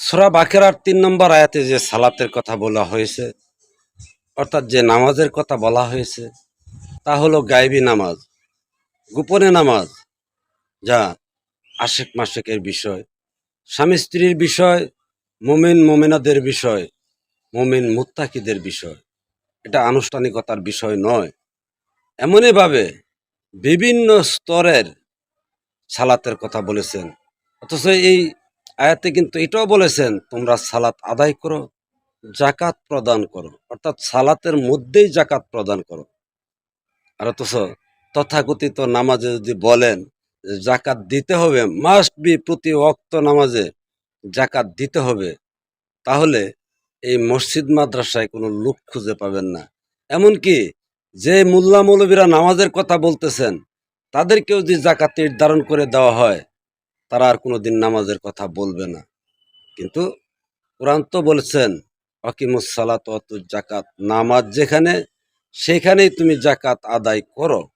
সোরা বাকেরার তিন নম্বর আয়াতে যে সালাতের কথা বলা হয়েছে, অর্থাৎ যে নামাজের কথা বলা হয়েছে, তা হলো গায়েবী নামাজ, গোপনে নামাজ, যা আশেক মাসেকের বিষয়, স্বামী স্ত্রীর বিষয়, মোমিন মোমিনাদের বিষয়, মোমিন মুত্তাকিদের বিষয়। এটা আনুষ্ঠানিকতার বিষয় নয়। এমনইভাবে বিভিন্ন স্তরের সালাতের কথা বলেছেন। অথচ এই আয়াতে কিন্তু এটাও বলেছেন, তোমরা সালাত আদায় করো জাকাত প্রদান করো। অর্থাৎ সালাতের মধ্যেই জাকাত প্রদান করো। আর অথচ তথাকথিত নামাজে যদি বলেন জাকাত দিতে হবে, মাস্ট বি প্রতি অক্ত নামাজে জাকাত দিতে হবে, তাহলে এই মসজিদ মাদ্রাসায় কোনো লোক খুঁজে পাবেন না। এমনকি যে মোল্লা মৌলবীরা নামাজের কথা বলতেছেন, তাদেরকেও যদি জাকাত নির্ধারণ করে দেওয়া হয় তারা আর কোনো দিন নামাজের কথা বলবে না। কিন্তু কোরআন তো বলেছেন অকিমুসালাত জাকাত নামাজ যেখানে, সেখানেই তুমি জাকাত আদায় করো।